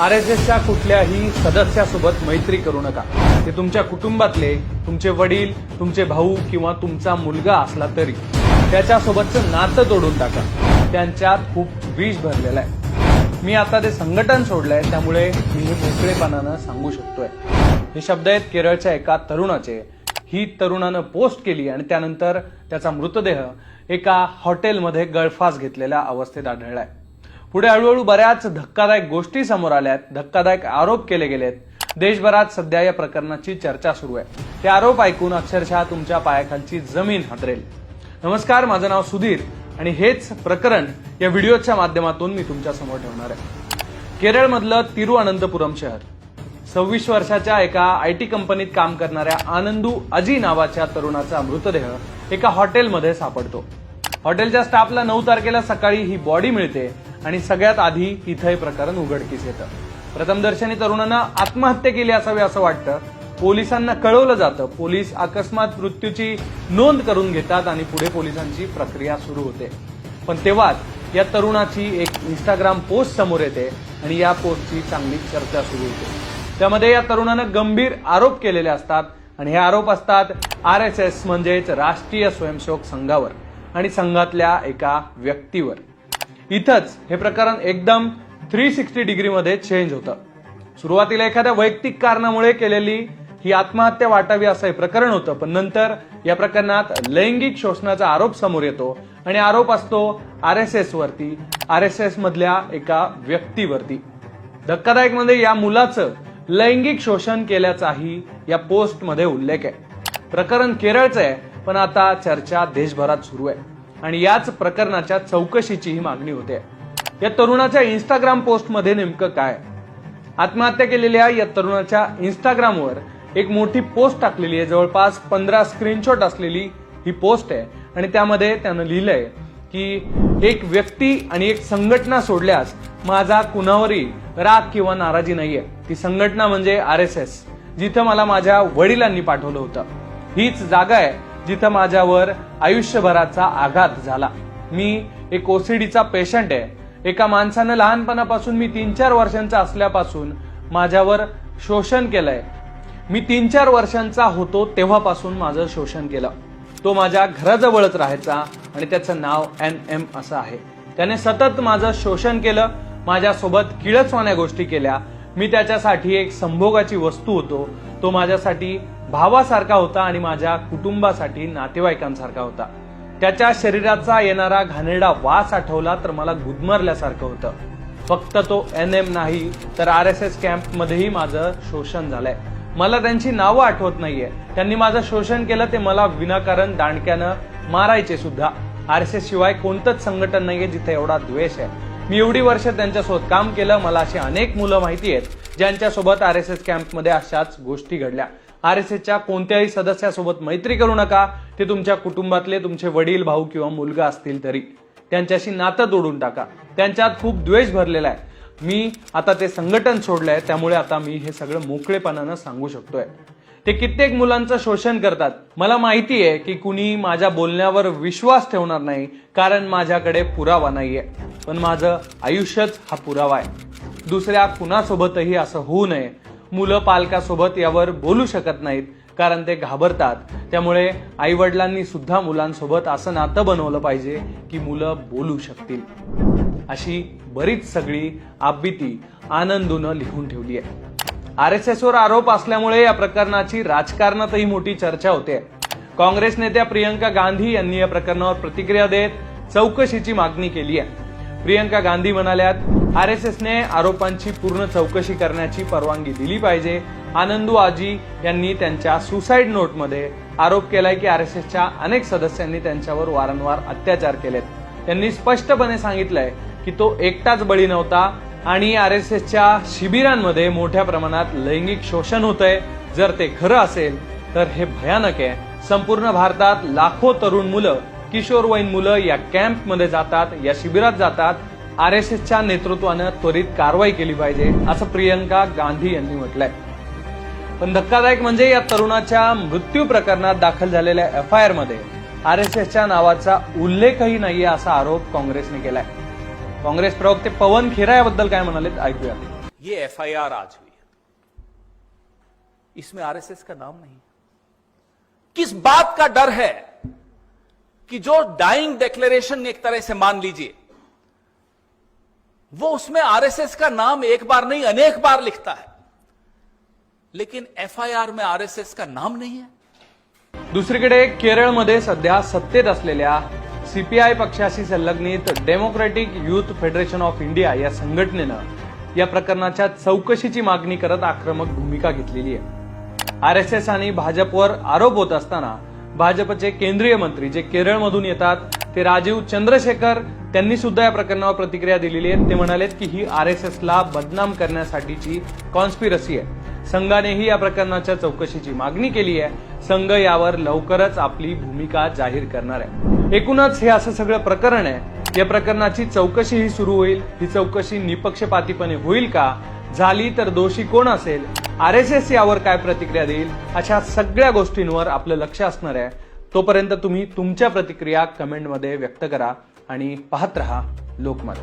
R S एसच्या कुठल्याही सदस्यासोबत मैत्री करू नका. ते तुमच्या कुटुंबातले तुमचे वडील तुमचे भाऊ किंवा तुमचा मुलगा असला तरी. त्याच्यासोबतचं नातं तोडून टाका. त्यांच्यात खूप विष भरलेलं आहे. मी आता ते संघटन सोडलंय त्यामुळे मी हे मोकळेपणानं सांगू शकतोय. हे शब्द आहेत केरळच्या एका तरुणाचे. ही तरुणानं पोस्ट केली आणि त्यानंतर त्याचा मृतदेह एका हॉटेलमध्ये गळफास घेतलेल्या अवस्थेत आढळलाय. पुढे हळूहळू बऱ्याच धक्कादायक गोष्टी समोर आल्यात. धक्कादायक आरोप केले गेलेत. देशभरात सध्या या प्रकरणाची चर्चा सुरू आहे. ते आरोप ऐकून अक्षरशः तुमच्या पायाखालची जमीन हादरेल नमस्कार माझं नाव सुधीर आणि हेच प्रकरण या व्हिडिओच्या माध्यमातून मी तुमच्यासमोर ठेवणार आहे. केरळमधलं तिरुअनंतपुरम शहर. सव्वीस वर्षाच्या एका आय टी कंपनीत काम करणाऱ्या आनंदू अजी नावाच्या तरुणाचा मृतदेह एका हॉटेलमध्ये सापडतो. हॉटेलच्या स्टाफला नऊ तारखेला सकाळी ही बॉडी मिळते. आणि सगळ्यात आधी इथं हे प्रकरण उघडकीस येतं. प्रथमदर्शनी तरुणानं आत्महत्या केली असावी असं वाटतं. पोलिसांना कळवलं जातं. पोलीस अकस्मात मृत्यूची नोंद करून घेतात आणि पुढे पोलिसांची प्रक्रिया सुरू होते. पण तेव्हाच या तरुणाची एक इंस्टाग्राम पोस्ट समोर येते आणि या पोस्टची चांगली चर्चा सुरू होते. त्यामध्ये या तरुणानं गंभीर आरोप केलेले असतात आणि हे आरोप असतात आर एस एस म्हणजेच राष्ट्रीय स्वयंसेवक संघावर आणि संघातल्या एका व्यक्तीवर. इथंच हे प्रकरण एकदम थ्री सिक्स्टी डिग्रीमध्ये चेंज होतं. सुरुवातीला एखाद्या वैयक्तिक कारणामुळे केलेली ही आत्महत्या वाटावी असं हे प्रकरण होतं पण नंतर या प्रकरणात लैंगिक शोषणाचा आरोप समोर येतो आणि आरोप असतो आर एस एस वरती आर एस एस मधल्या एका व्यक्तीवरती. धक्कादायकमध्ये या मुलाचं लैंगिक शोषण केल्याचाही या पोस्टमध्ये उल्लेख आहे. प्रकरण केरळचं आहे पण आता चर्चा देशभरात सुरू आहे. आणि याच प्रकरणाच्या चौकशीची ही मागणी होते. या तरुणाच्या इंस्टाग्राम पोस्टमध्ये नेमकं काय? आत्महत्या केलेल्या या तरुणाच्या इंस्टाग्रामवर एक मोठी पोस्ट टाकलेली आहे. जवळपास पंधरा स्क्रीनशॉट असलेली ही पोस्ट आहे. आणि त्यामध्ये त्यानं लिहिलंय की एक व्यक्ती आणि एक संघटना सोडल्यास माझा कुणावरही राग किंवा नाराजी नाहीये. ती संघटना म्हणजे आर एस एस जिथं मला माझ्या वडिलांनी पाठवलं होतं. हीच जागा आहे जिथं माझ्यावर आयुष्यभराचा आघात झाला. मी एक ओसीडीचा पेशंट आहे. एका माणसानं लहानपणापासून मी तीन चार वर्षांचा असल्यापासून माझ्यावर शोषण केलंय. मी तीन चार वर्षांचा होतो तेव्हापासून माझं शोषण केलं. तो माझ्या घराजवळच राहायचा आणि त्याचं नाव एन एम असं आहे. त्याने सतत माझं शोषण केलं माझ्यासोबत किळचवाण्या गोष्टी केल्या. मी त्याच्यासाठी एक संभोगाची वस्तू होतो. तो माझ्यासाठी भावासारखा होता आणि माझ्या कुटुंबासाठी नातेवाईकांसारखा होता. त्याच्या शरीराचा येणारा घाणेरडा वास आठवला तर मला गुदमरल्यासारखं होतं. फक्त तो एन एम नाही तर आर एस एस कॅम्प मध्येही माझं शोषण झालंय. मला त्यांची नावं आठवत नाहीये. त्यांनी माझं शोषण केलं ते मला विनाकारण दांडक्यानं मारायचे सुद्धा. आर एस एस शिवाय कोणतंच संघटन नाहीये जिथे एवढा द्वेष आहे. मी एवढी वर्ष त्यांच्यासोबत काम केलं मला अशी अनेक मुलं माहिती आहेत. ज्यांच्यासोबत आर एस एस कॅम्पमध्ये अशाच गोष्टी घडल्या. आर एस एसच्या कोणत्याही सदस्यासोबत मैत्री करू नका. ते तुमच्या कुटुंबातले तुमचे वडील भाऊ किंवा मुलगा असतील तरी. त्यांच्याशी नातं तोडून टाका. त्यांच्यात खूप द्वेष भरलेला आहे. मी आता ते संघटन सोडलं आहे त्यामुळे आता मी हे सगळं मोकळेपणानं सांगू शकतोय. ते कित्येक मुलांचं शोषण करतात. मला माहिती आहे की कुणी माझ्या बोलण्यावर विश्वास ठेवणार नाही कारण माझ्याकडे पुरावा नाहीये. पण माझं आयुष्यच हा पुरावा आहे. दुसऱ्या कुणासोबतही असं होऊ नये. मुलं पालकासोबत यावर बोलू शकत नाहीत कारण ते घाबरतात. त्यामुळे आईवडिलांनी सुद्धा मुलांसोबत असं नातं बनवलं पाहिजे की मुलं बोलू शकतील. अशी बरीच सगळी आबिती आनंदूनं लिहून ठेवली आहे. आर एस एसवर आरोप असल्यामुळे या प्रकरणाची राजकारणातही मोठी चर्चा होते. काँग्रेस नेत्या प्रियंका गांधी यांनी या प्रकरणावर प्रतिक्रिया देत चौकशीची मागणी केली आहे. प्रियंका गांधी म्हणाल्यात आर एस एसने आरोपांची पूर्ण चौकशी करण्याची परवानगी दिली पाहिजे. आनंदू आजी यांनी त्यांच्या सुसाईड नोटमध्ये आरोप केलाय की आर एस एसच्या अनेक सदस्यांनी त्यांच्यावर वारंवार अत्याचार केलेत. त्यांनी स्पष्टपणे सांगितलंय की तो एकटाच बळी नव्हता आणि आर एस एसच्या शिबिरांमध्ये मोठ्या प्रमाणात लैंगिक शोषण होतंय. जर ते खरं असेल तर हे भयानक आहे. संपूर्ण भारतात लाखो तरुण मुलं किशोरवयीन मुलं या कॅम्पमध्ये जातात या शिबिरात जातात. आर एस एसच्या नेतृत्वानं त्वरित कारवाई केली पाहिजे असं प्रियंका गांधी यांनी म्हटलंय. पण धक्कादायक म्हणजे या तरुणाच्या मृत्यू प्रकरणात दाखल झालेल्या एफ आय आरमध्ये आर एस एसच्या नावाचा उल्लेखही नाहीये असा आरोप काँग्रेसने केलाय. काँग्रेस प्रवक्ते पवन खेरा याबद्दल काय म्हणाले ऐकूया. ये एफ आय आर आज हुई आर इसमें आरएसएस का नाम नहीं किस बात का डर है? कि जो डाइंग डिक्लेरेशन एक तरह से मान लीजिए वो उसमें आरएसएस का नाम एक बार नहीं अनेक बार लिखता है। लेकिन एफआईआर में आरएसएस का नाम नहीं है। दुसरीकडे केरळमध्ये सध्या सत्तेत असलेल्या सीपीआय पक्षाशी संलग्नित Democratic Youth Federation of India या संघटनेनं या प्रकरणाच्या चौकशीची मागणी करत आक्रमक भूमिका घेतलेली आहे. आरएसएस आणि भाजपवर आरोप होत असताना भाजपचे केंद्रीय मंत्री जे केरळमधून येतात ते राजीव चंद्रशेखर त्यांनी सुद्धा या प्रकरणावर प्रतिक्रिया दिलेली आहे. ते म्हणालेत की ही आर एस एसला बदनाम करण्यासाठीची कॉन्स्पिरसी आहे. संघानेही या प्रकरणाच्या चौकशीची मागणी केली आहे. संघ यावर लवकरच आपली भूमिका जाहीर करणार आहे. एकूणच हे असं सगळं प्रकरण आहे. या प्रकरणाची चौकशी ही सुरू होईल. ही चौकशी निपक्षपातीपणे होईल का? झाली तर दोषी कोण असेल? आर एस एस यावर काय प्रतिक्रिया देईल? अशा सगळ्या गोष्टींवर आपलं लक्ष असणार आहे. तोपर्यंत तुम्ही तुमच्या प्रतिक्रिया कमेंटमध्ये व्यक्त करा आणि पाहत रहा लोकमत.